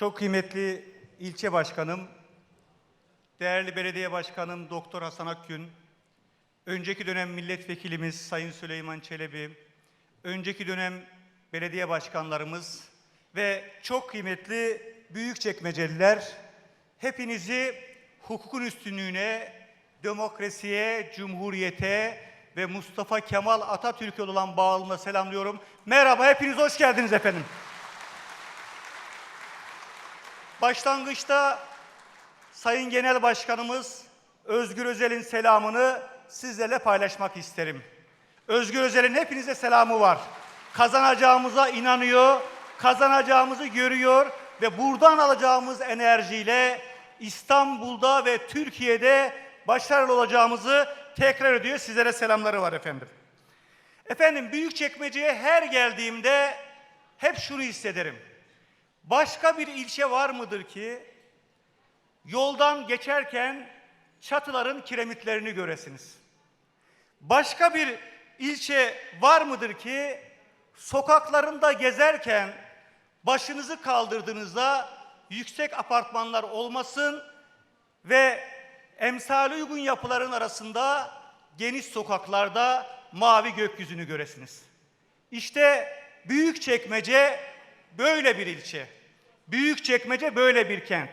Çok kıymetli ilçe başkanım, değerli belediye başkanım Doktor Hasan Akgün, önceki dönem milletvekilimiz Sayın Süleyman Çelebi, önceki dönem belediye başkanlarımız ve çok kıymetli büyükçekmeceliler hepinizi hukukun üstünlüğüne, demokrasiye, cumhuriyete ve Mustafa Kemal Atatürk'e olan bağlılığına selamlıyorum. Merhaba, hepiniz hoş geldiniz efendim. Başlangıçta Sayın Genel Başkanımız Özgür Özel'in selamını sizlerle paylaşmak isterim. Özgür Özel'in hepinize selamı var. Kazanacağımıza inanıyor, kazanacağımızı görüyor ve buradan alacağımız enerjiyle İstanbul'da ve Türkiye'de başarılı olacağımızı tekrar ediyor. Sizlere selamları var efendim. Efendim Büyükçekmece'ye her geldiğimde hep şunu hissederim. Başka bir ilçe var mıdır ki yoldan geçerken çatıların kiremitlerini göresiniz? Başka bir ilçe var mıdır ki sokaklarında gezerken başınızı kaldırdığınızda yüksek apartmanlar olmasın ve emsali uygun yapıların arasında geniş sokaklarda mavi gökyüzünü göresiniz. İşte Büyükçekmece böyle bir ilçe. Büyükçekmece böyle bir kent.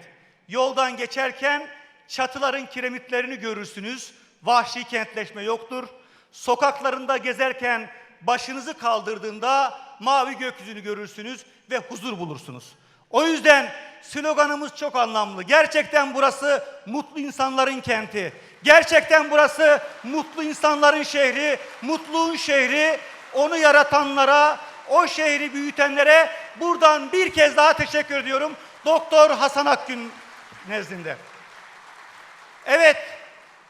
Yoldan geçerken çatıların kiremitlerini görürsünüz. Vahşi kentleşme yoktur. Sokaklarında gezerken başınızı kaldırdığında mavi gökyüzünü görürsünüz ve huzur bulursunuz. O yüzden sloganımız çok anlamlı. Gerçekten burası mutlu insanların kenti. Gerçekten burası mutlu insanların şehri, mutluluğun şehri. Onu yaratanlara, o şehri büyütenlere buradan bir kez daha teşekkür ediyorum. Doktor Hasan Akgün nezdinde. Evet,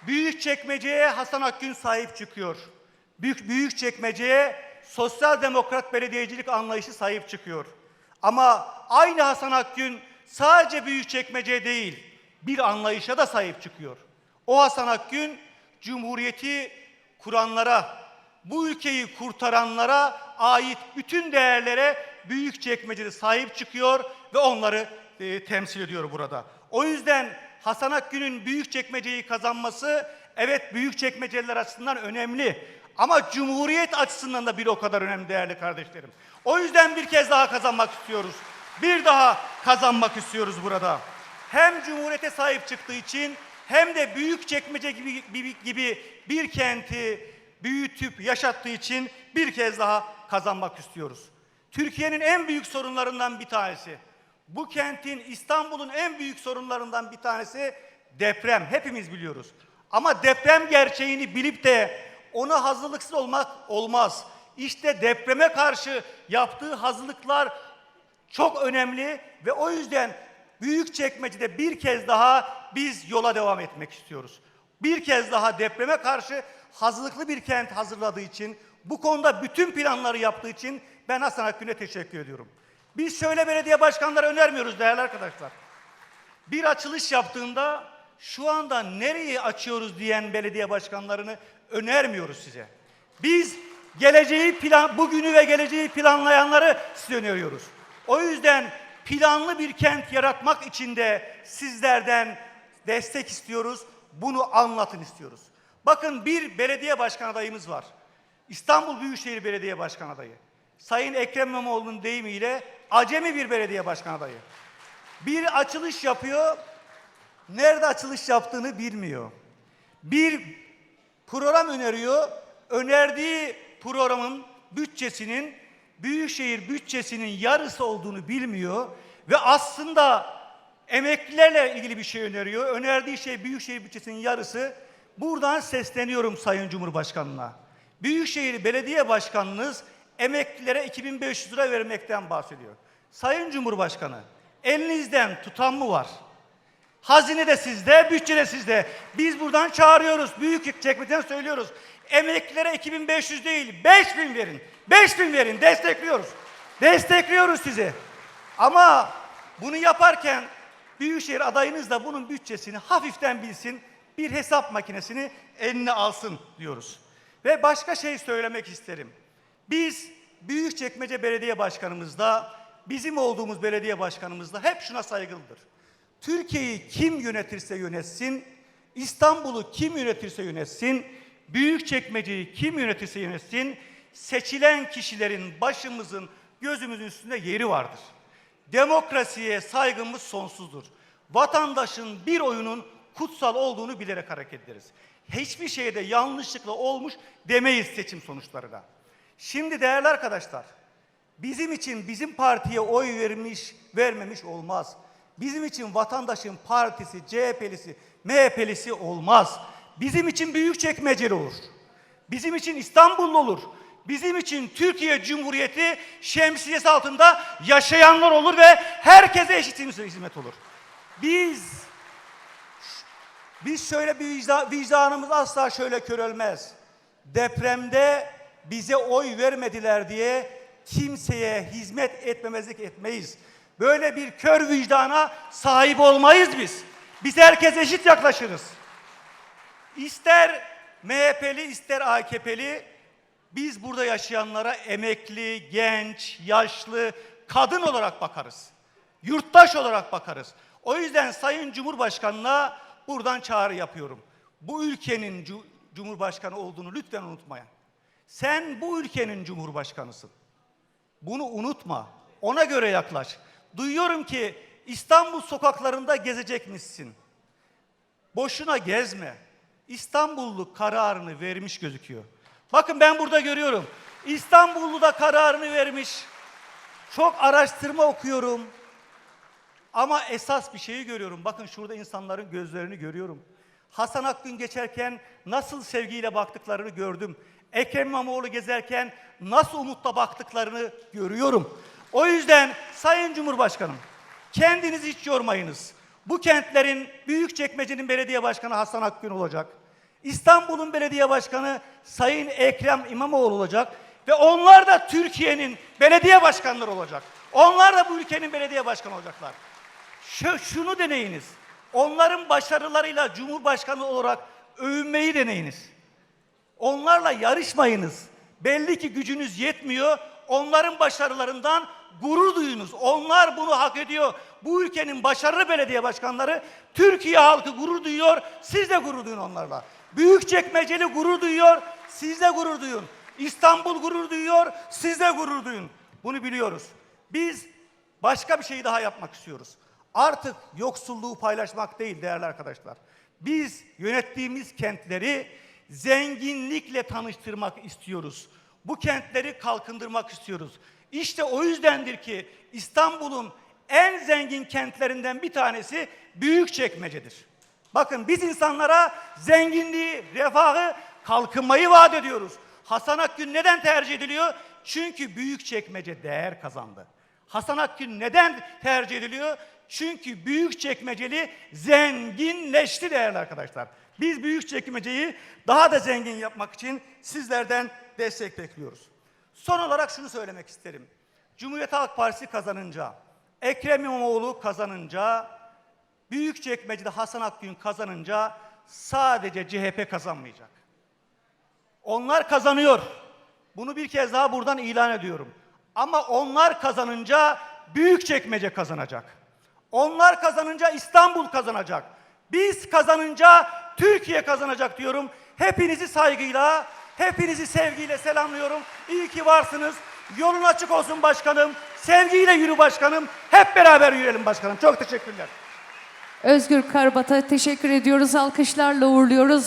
Büyükçekmece'ye Hasan Akgün sahip çıkıyor. Büyük Büyükçekmece'ye sosyal demokrat belediyecilik anlayışı sahip çıkıyor. Ama aynı Hasan Akgün sadece Büyükçekmece değil, bir anlayışa da sahip çıkıyor. O Hasan Akgün Cumhuriyeti kuranlara, bu ülkeyi kurtaranlara ait bütün değerlere Büyükçekmece'de sahip çıkıyor ve onları e, temsil ediyor burada. O yüzden Hasan Akgün'ün Büyükçekmece'yi kazanması evet Büyükçekmeceliler açısından önemli. Ama Cumhuriyet açısından da bir o kadar önemli değerli kardeşlerim. O yüzden bir kez daha kazanmak istiyoruz. Bir daha kazanmak istiyoruz burada. Hem Cumhuriyete sahip çıktığı için hem de Büyükçekmece gibi, gibi, gibi bir kenti büyütüp yaşattığı için bir kez daha kazanmak istiyoruz. Türkiye'nin en büyük sorunlarından bir tanesi. Bu kentin İstanbul'un en büyük sorunlarından bir tanesi deprem. Hepimiz biliyoruz. Ama deprem gerçeğini bilip de ona hazırlıksız olmak olmaz. İşte depreme karşı yaptığı hazırlıklar çok önemli ve o yüzden Büyükçekmece'de bir kez daha biz yola devam etmek istiyoruz. Bir kez daha depreme karşı hazırlıklı bir kent hazırladığı için, bu konuda bütün planları yaptığı için ben Hasan Akgün'e teşekkür ediyorum. Biz şöyle belediye başkanları önermiyoruz değerli arkadaşlar. Bir açılış yaptığında şu anda nereyi açıyoruz diyen belediye başkanlarını önermiyoruz size. Biz geleceği plan, bugünü ve geleceği planlayanları size öneriyoruz. O yüzden planlı bir kent yaratmak için de sizlerden destek istiyoruz. Bunu anlatın istiyoruz. Bakın bir belediye başkan adayımız var. İstanbul Büyükşehir Belediye Başkan adayı. Sayın Ekrem İmamoğlu'nun deyimiyle acemi bir belediye başkan adayı. Bir açılış yapıyor, nerede açılış yaptığını bilmiyor. Bir program öneriyor, önerdiği programın bütçesinin Büyükşehir bütçesinin yarısı olduğunu bilmiyor ve aslında emeklilerle ilgili bir şey öneriyor. Önerdiği şey Büyükşehir bütçesinin yarısı. Buradan sesleniyorum Sayın Cumhurbaşkanı'na. Büyükşehir Belediye Başkanınız emeklilere 2500 lira vermekten bahsediyor. Sayın Cumhurbaşkanı, elinizden tutan mı var? Hazine de sizde, bütçe de sizde. Biz buradan çağırıyoruz. Büyük çekmeden söylüyoruz. Emeklilere 2500 değil, 5000 verin. 5000 verin, destekliyoruz. Destekliyoruz sizi. Ama bunu yaparken Büyükşehir adayınız da bunun bütçesini hafiften bilsin, bir hesap makinesini eline alsın diyoruz. Ve başka şey söylemek isterim. Biz Büyükçekmece Belediye Başkanımızda bizim olduğumuz belediye başkanımız da hep şuna saygılıdır. Türkiye'yi kim yönetirse yönetsin, İstanbul'u kim yönetirse yönetsin, Büyükçekmece'yi kim yönetirse yönetsin, seçilen kişilerin başımızın, gözümüzün üstünde yeri vardır. Demokrasiye saygımız sonsuzdur. Vatandaşın bir oyunun kutsal olduğunu bilerek hareket ederiz. Hiçbir şeyde yanlışlıkla olmuş demeyiz seçim sonuçlarına. Şimdi değerli arkadaşlar, bizim için bizim partiye oy vermiş, vermemiş olmaz. Bizim için vatandaşın partisi, CHP'lisi, MHP'lisi olmaz. Bizim için Büyükçekmeceli olur. Bizim için İstanbullu olur. Bizim için Türkiye Cumhuriyeti şemsiyesi altında yaşayanlar olur ve herkese eşit hizmet olur. Biz biz şöyle bir vicda- vicdanımız asla şöyle körelmez. Depremde bize oy vermediler diye kimseye hizmet etmemezlik etmeyiz. Böyle bir kör vicdana sahip olmayız biz. Biz herkes eşit yaklaşırız. İster MHP'li ister AKP'li biz burada yaşayanlara emekli, genç, yaşlı, kadın olarak bakarız. Yurttaş olarak bakarız. O yüzden Sayın Cumhurbaşkanı'na buradan çağrı yapıyorum. Bu ülkenin cu- Cumhurbaşkanı olduğunu lütfen unutmayın. Sen bu ülkenin Cumhurbaşkanısın. Bunu unutma. Ona göre yaklaş. Duyuyorum ki İstanbul sokaklarında gezecekmişsin. Boşuna gezme. İstanbullu kararını vermiş gözüküyor. Bakın ben burada görüyorum. İstanbullu da kararını vermiş. Çok araştırma okuyorum. Ama esas bir şeyi görüyorum. Bakın şurada insanların gözlerini görüyorum. Hasan Akgün geçerken nasıl sevgiyle baktıklarını gördüm. Ekrem İmamoğlu gezerken nasıl umutla baktıklarını görüyorum. O yüzden Sayın Cumhurbaşkanım kendinizi hiç yormayınız. Bu kentlerin Büyükçekmece'nin belediye başkanı Hasan Akgün olacak. İstanbul'un belediye başkanı Sayın Ekrem İmamoğlu olacak ve onlar da Türkiye'nin belediye başkanları olacak. Onlar da bu ülkenin belediye başkanı olacaklar. Şu, şunu deneyiniz. Onların başarılarıyla Cumhurbaşkanı olarak övünmeyi deneyiniz. Onlarla yarışmayınız. Belli ki gücünüz yetmiyor. Onların başarılarından gurur duyunuz. Onlar bunu hak ediyor. Bu ülkenin başarılı belediye başkanları Türkiye halkı gurur duyuyor. Siz de gurur duyun onlarla. Büyükçekmeceli gurur duyuyor. Siz de gurur duyun. İstanbul gurur duyuyor. Siz de gurur duyun. Bunu biliyoruz. Biz başka bir şey daha yapmak istiyoruz. Artık yoksulluğu paylaşmak değil değerli arkadaşlar. Biz yönettiğimiz kentleri zenginlikle tanıştırmak istiyoruz. Bu kentleri kalkındırmak istiyoruz. İşte o yüzdendir ki İstanbul'un en zengin kentlerinden bir tanesi Büyükçekmece'dir. Bakın biz insanlara zenginliği, refahı, kalkınmayı vaat ediyoruz. Hasan Akgün neden tercih ediliyor? Çünkü Büyükçekmece değer kazandı. Hasan Akgün neden tercih ediliyor? Çünkü Büyükçekmeceli zenginleşti değerli arkadaşlar. Biz Büyükçekmece'yi daha da zengin yapmak için sizlerden destek bekliyoruz. Son olarak şunu söylemek isterim. Cumhuriyet Halk Partisi kazanınca, Ekrem İmamoğlu kazanınca, Büyükçekmece'de Hasan Akgün kazanınca sadece CHP kazanmayacak. Onlar kazanıyor. Bunu bir kez daha buradan ilan ediyorum. Ama onlar kazanınca Büyükçekmece kazanacak. Onlar kazanınca İstanbul kazanacak. Biz kazanınca Türkiye kazanacak diyorum. Hepinizi saygıyla, hepinizi sevgiyle selamlıyorum. İyi ki varsınız. Yolun açık olsun başkanım. Sevgiyle yürü başkanım. Hep beraber yürüyelim başkanım. Çok teşekkürler. Özgür Karbat'a teşekkür ediyoruz. Alkışlarla uğurluyoruz.